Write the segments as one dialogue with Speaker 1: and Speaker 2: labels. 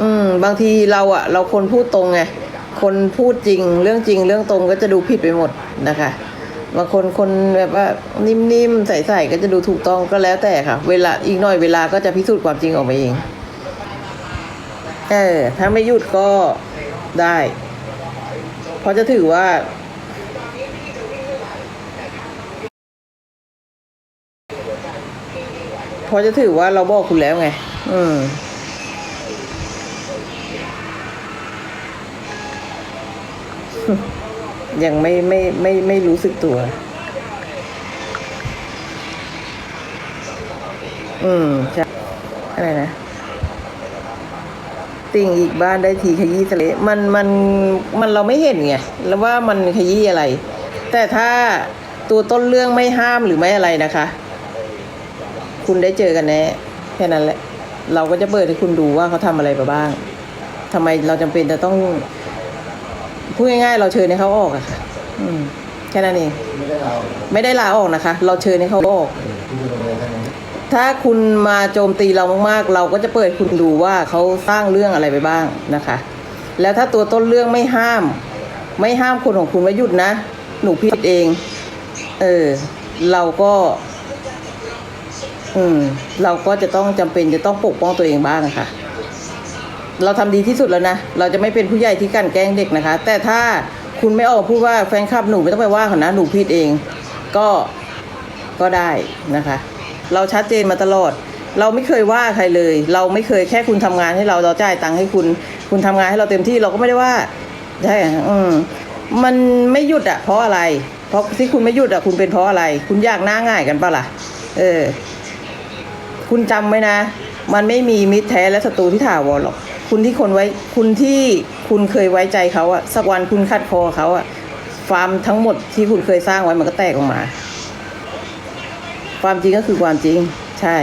Speaker 1: อืม บางทีเราอะเราคนพูดตรงไงคนพูดจริงเรื่องจริงเรื่องตรงก็จะดูผิดไปหมดนะคะบางคนคนแบบว่านิ่มๆใสๆก็จะดูถูกต้องก็แล้วแต่ค่ะ เวลาอีกหน่อยเวลาก็จะพิสูจน์ความจริงออกมาเองเออถ้าไม่หยุดก็ได้ เพราะจะถือว่าเพราะจะถือว่าเราบอกคุณแล้วไง อืม ยังไม่ไม่ไม่ไม่รู้สึกตัว อืมใช่อะไรนะ ติ่งอีกบ้านได้ทีขยี้ทะเล มันมันมันเราไม่เห็นไงแล้วว่ามันขยี้อะไร แต่ถ้าตัวต้นเรื่องไม่ห้ามหรือไม่อะไรนะคะ คุณได้เจอกันแน่แค่นั้นแหละ เราก็จะเปิดให้คุณดูว่าเขาทำอะไรไปบ้างทำไมเราจำเป็นจะต้อง พูดง่ายๆ เราเชิญให้เขาออกอะค่ะอืมแค่นั้นเอง
Speaker 2: ไม่ได้เรา
Speaker 1: ไม่ได้ลาออกนะคะ เราเชิญให้เขาออก
Speaker 2: พูดกันเลยทั้งนั้น
Speaker 1: ถ้าคุณมาโจมตีเรามากๆ เราก็จะเปิดคุณดูว่าเขาสร้างเรื่องอะไรไปบ้างนะคะ แล้วถ้าตัวต้นเรื่องไม่ห้าม ไม่ห้ามคนของคุณว่าหยุดนะ หนูผิดเอง เออ เราก็ อืม เราก็จะต้องจำเป็นจะต้องปกป้องตัวเองบ้างนะคะ เราทำดีที่สุดแล้วนะ เราจะไม่เป็นผู้ใหญ่ที่กันแกล้งเด็กนะคะ แต่ถ้าคุณไม่ออกพูดว่าแฟนคลับหนูไม่ต้องไปว่าเขานะหนูผิดเอง ก็ก็ได้นะคะ เราชัดเจนมาตลอด เราไม่เคยว่าใครเลย เราไม่เคยแค่คุณทำงานให้เราเราจ่ายตังค์ให้คุณ คุณทำงานให้เราเต็มที่เราก็ไม่ได้ว่าใช่อะอืมมันไม่หยุดอะเพราะอะไร เพราะที่คุณไม่หยุดอะคุณเป็นเพราะอะไร คุณอยากหน้าง่ายกันปะล่ะ เออ คุณจำไว้นะ มันไม่มีมิตรแท้และศัตรูที่ถาวรหรอก คุณที่คนไว้คุณที่คุณเคยไว้ใจเขาอะสักวันคุณคัดคอเขาอะฟาร์มทั้งหมดที่คุณเคยสร้างไว้มันก็แตกออกมา ความจริงก็คือความจริง ใช่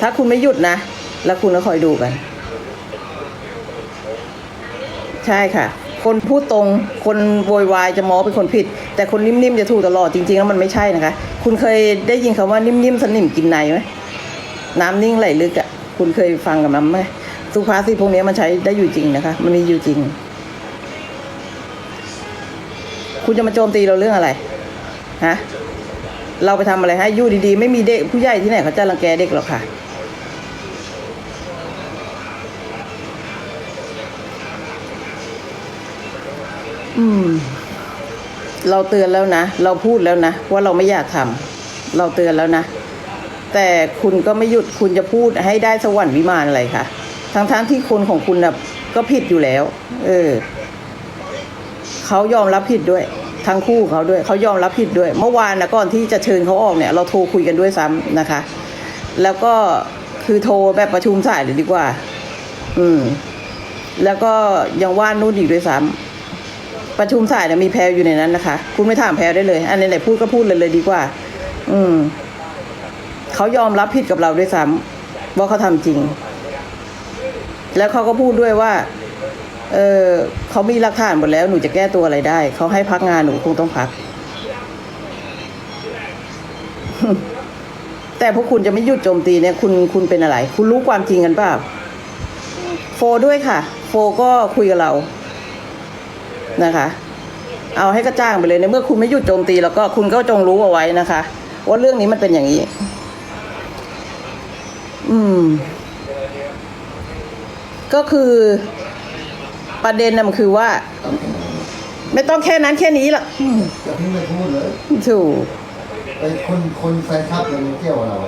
Speaker 1: ถ้าคุณไม่หยุดนะ แล้วคุณก็คอยดูกัน ใช่ค่ะ คนพูดตรงคนโวยวายจะมองเป็นคนผิด แต่คนนิ่มๆจะถูกตลอดจริงๆแล้วมันไม่ใช่นะคะ คุณเคยได้ยินคำว่านิ่มๆสนิมกินในไหมน้ำนิ่งไหลลึกอะ่ะคุณเคยฟังกับมันไหม สุภาษิตพวกนี้มันใช้ได้อยู่จริงนะคะ มันมีอยู่จริง คุณจะมาโจมตีเราเรื่องอะไร ฮะ เราไปทำอะไรให้ยู่ดีๆ ไม่มีเด็กผู้ใหญ่ที่ไหนเขาจะรังแกเด็กหรอกค่ะ อืม เราเตือนแล้วนะ เราพูดแล้วนะ ว่าเราไม่อยากทำเราเตือนแล้วนะ แต่คุณก็ไม่หยุด คุณจะพูดให้ได้สวรรค์วิมานอะไรค่ะ ทั้งๆที่คนของคุณน่ะก็ผิดอยู่แล้ว เออเขายอมรับผิดด้วย ทั้งคู่เขาด้วยเขายอมรับผิดด้วย เมื่อวานนะก่อนที่จะเชิญเขาออกเนี่ย เราโทรคุยกันด้วยซ้ำนะคะ แล้วก็คือโทรแบบประชุมสายเลยดีกว่า อืม แล้วก็ยังว่านู่นอีกด้วยซ้ำประชุมสายเนี่ยมีแพรอยู่ในนั้นนะคะ คุณไม่ถามแพรได้เลย อันไหนพูดก็พูดเลยเลยดีกว่า อืมเขายอมรับผิดกับเราด้วยซ้ำว่าเขาทำจริง แล้วเขาก็พูดด้วยว่า เออเขามีหลักฐานหมดแล้วหนูจะแก้ตัวอะไรได้ เขาให้พักงานหนูคงต้องพัก แต่พวกคุณจะไม่หยุดโจมตีเนี่ย คุณคุณเป็นอะไร คุณรู้ความจริงกันเปล่าโฟด้วยค่ะ โฟก็คุยกับเรานะคะ เอาให้กระจ่างไปเลยในเมื่อคุณไม่หยุดโจมตี แล้วก็คุณก็จงรู้เอาไว้นะคะ ว่าเรื่องนี้มันเป็นอย่างนี้ อืม ก็คือประเด็นน่ะมันคือว่า ไม่ต้องแค่นั้นแค่นี้ละอืม
Speaker 2: อย่าเพิ่งไปพูดเลย
Speaker 1: ถูก
Speaker 2: ไอ้คนคนแฟนคลับมันเกี่ยวกับเรา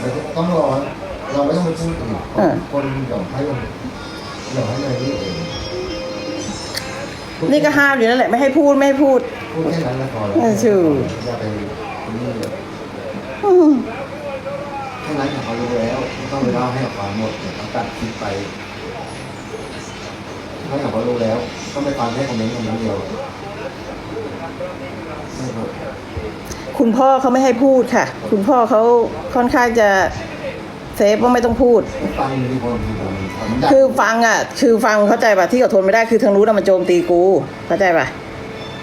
Speaker 2: แต่ต้องรอเราไม่ต้องไปพูดอีกคนหย่อมให้มันหย่อมให้เลยนี่เอง
Speaker 1: นี่ก็ห้ามอยู่นั่นแหละไม่ให้พูดไม่ให้พูด
Speaker 2: พูดแค่นั้นแล้วพอแล้ว
Speaker 1: เออถูก
Speaker 2: อย่าไปนี่เลย
Speaker 1: อืม
Speaker 2: แค่นั้นเขารู้แล้วไม่ต้องไปเล่าให้เขาฟังหมดเดี๋ยวเขาตัดคลิปไป ให้เขารู้แล้ว ต้องไปฟังแค่คอมเมนต์คอมเมนต์เดียวไม่พอ
Speaker 1: คุณพ่อเขาไม่ให้พูดค่ะ คุณพ่อเขาค่อนข้างจะเซฟว่าไม่ต้องพูด
Speaker 2: ฟังดีคนดีคนมัน
Speaker 1: คือฟังอะ คือฟังเข้าใจป่ะที่เขาทนไม่ได้คือทางรู้นะมันโจมตีกูเข้าใจป่ะ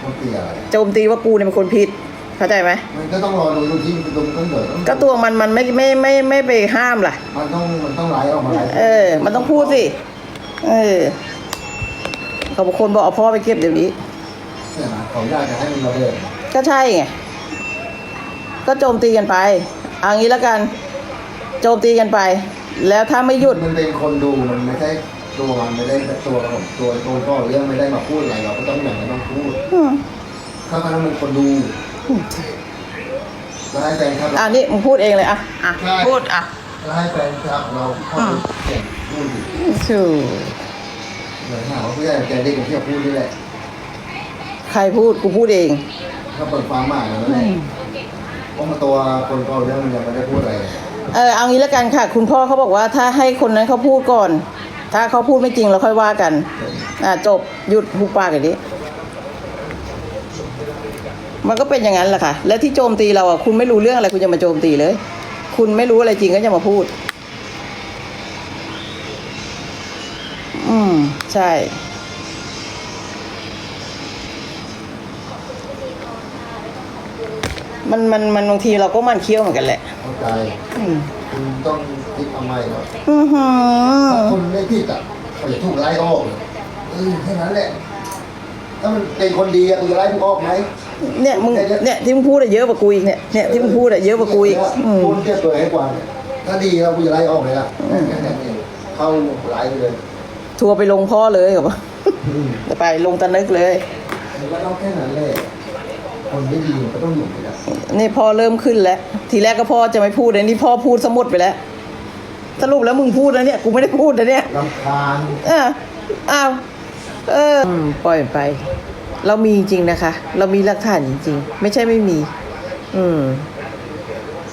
Speaker 2: มันเตียอะไร
Speaker 1: โจมตีว่ากูเนี่ยเป็นคนผิดเข้าใจไหม
Speaker 2: มันก็ต้องรอดูดูที่มันตรงต้นเดือด
Speaker 1: ก็ตัวมันมันไม่ไม่ไม่ไม่ไปห้ามล่ะ
Speaker 2: มันต้องมันต้องไล่ออกมาไล่
Speaker 1: เออ มันต้องพูดสิ เออ เขาบอกคนบอกเอาพ่อไปเก็บเดี๋ยวนี้
Speaker 2: เนี่ยนะเขาอยากจะให้มันระเบิด
Speaker 1: ก็ใช่ไงก็โจมตีกันไปเอางี้แล้วกันโจมตีกันไป แล้วถ้าไม่หยุด
Speaker 2: มันเป็นคนดูมันไม่ใช่ตัวมันไม่ได้ตัวผมตัวตัวก็เรื่องไม่ได้มาพูดอะไรเราก็ต้องอย่างนั้นต้องพูด
Speaker 1: อืม
Speaker 2: ถ้ามันเป็นคนดูแล้วให้แฟนครับ
Speaker 1: อ่านี่มึงพูดเองเลยอะอะพูดอะ
Speaker 2: แล้วให้แฟนครับเราเข้าไปเขียนพูดดิ
Speaker 1: ชู
Speaker 2: เหมือนหาว่าผู้ใหญ่ใจเด็กกับที่เราพูดนี่แหละ
Speaker 1: ใครพูดกูพูดเอง
Speaker 2: ถ้าเปิดฟังมากแล้วนั่นแหละเพราะมาตัวคนก็เรื่องมันยังไม่ได้พูดอะไร
Speaker 1: เออเอางี้แล้วกันค่ะ คุณพ่อเขาบอกว่าถ้าให้คนนั้นเขาพูดก่อน ถ้าเขาพูดไม่จริงเราค่อยว่ากัน อ่าจบหยุดหุบปากอย่างนี้มันก็เป็นอย่างนั้นแหละค่ะ และที่โจมตีเราอะคุณไม่รู้เรื่องอะไรคุณจะมาโจมตีเลย คุณไม่รู้อะไรจริงก็จะมาพูด อืม ใช่ มันมันมันบางทีเราก็มันเคี้ยวเหมือนกันแหละ
Speaker 2: เข้าใจ
Speaker 1: อืม
Speaker 2: คุณต้องคิดทำไมเนาะ
Speaker 1: อือหือ
Speaker 2: ถ้าคนไม่ผิดอะเขาจะถูกไล่ออกเลยเออแค่นั้นแหละ ถ้ามันเป็นคนดีอะคุณจะไล่มึงออกไหม
Speaker 1: เนี่ยมึงเนี่ยที่มึงพูดอะเยอะกว่ากูอีกเนี่ยเนี่ยที่มึงพูดอะเยอะกว่ากูอีกอืม
Speaker 2: พูดเทียบตัวให้กว่าเนี่ยถ้าดีเราคุณจะไล่ออกเลยล่ะแค่นั้นเองเข้าไล่ไปเลย
Speaker 1: ทัวร์ไปลงพ่อเลยเหรอ
Speaker 2: อืม
Speaker 1: จะไปลงตะนึกเลย
Speaker 2: มันก็ต้องแค่นั้นแหละคนไม่ดีมันก็ต้องอยู่ไปแล้ว
Speaker 1: นี่พ่อเริ่มขึ้นแล้ว ทีแรกก็พ่อจะไม่พูดเลยนี่พ่อพูดสมุดไปแล้วสรุปแล้วมึงพูดนะเนี่ยกูไม่ได้พูดนะเนี่ย
Speaker 2: ลำคาญ
Speaker 1: อะอ้าวเอออืมปล่อยไป เรามีจริงนะคะ เรามีหลักฐานจริง ๆ ไม่ใช่ไม่มี อืม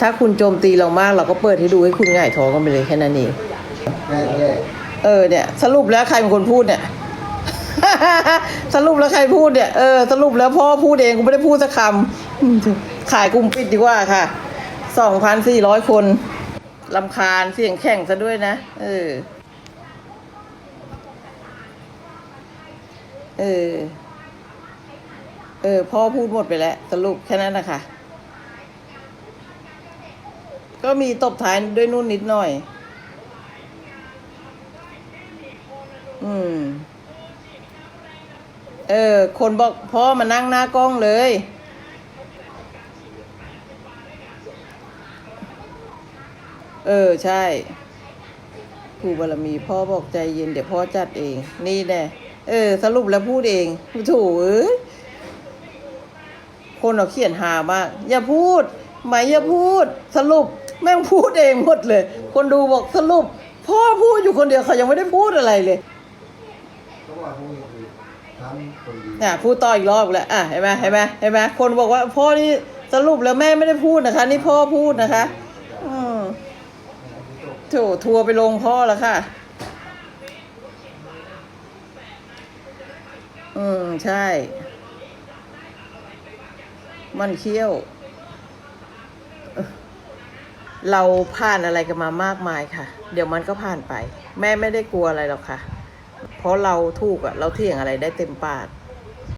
Speaker 1: ถ้าคุณโจมตีเรามากเราก็เปิดให้ดูให้คุณหง่ายท้องกันไปเลยแค่นั้นเอง
Speaker 2: แค่นั้นแหละ
Speaker 1: เออเนี่ย สรุปแล้วใครเป็นคนพูดเนี่ย สรุปแล้วใครพูดเนี่ยเออสรุปแล้วพ่อพูดเองกูไม่ได้พูดสักคำขายกลุ่มปิดดีกว่าค่ะสองพันสี่ร้อยคนลำคาญเสียงแข่งซะด้วยนะ เออ เออ เออ พ่อพูดหมดไปแล้ว สรุปแค่นั้นนะคะ ก็มีตบท้ายด้วยนู่นนิดหน่อย อืม เออ คนบอกพ่อมานั่งหน้ากล้องเลย เออ ใช่ครูบารมีพ่อบอกใจเย็นเดี๋ยวพ่อจัดเอง นี่แน่เออ สรุปแล้วพูดเองโถูเอ้ยคนเราเขียนหามาก อย่าพูดไหมอย่าพูด สรุป แม่งพูดเองหมดเลย คนดูบอกสรุป พ่อพูดอยู่คนเดียวเขายังไม่ได้พูดอะไรเลย
Speaker 2: อทั้งคนดี
Speaker 1: อะพูดต่ออีกรอบแล้วอะเห็นไหมเห็นไหมเห็นไหมคนบอกว่าพ่อนี่สรุปแล้วแม่ไม่ได้พูดนะคะ นี่พ่อพูดนะคะอืมโถทัวร์ไปลงพ่อแล้วค่ะ อืมใช่ มันเคี้ยว เราผ่านอะไรกันมามากมายค่ะ เดี๋ยวมันก็ผ่านไป แม่ไม่ได้กลัวอะไรหรอกค่ะ เพราะเราถูกอะเราเถียงอะไรได้เต็มปาก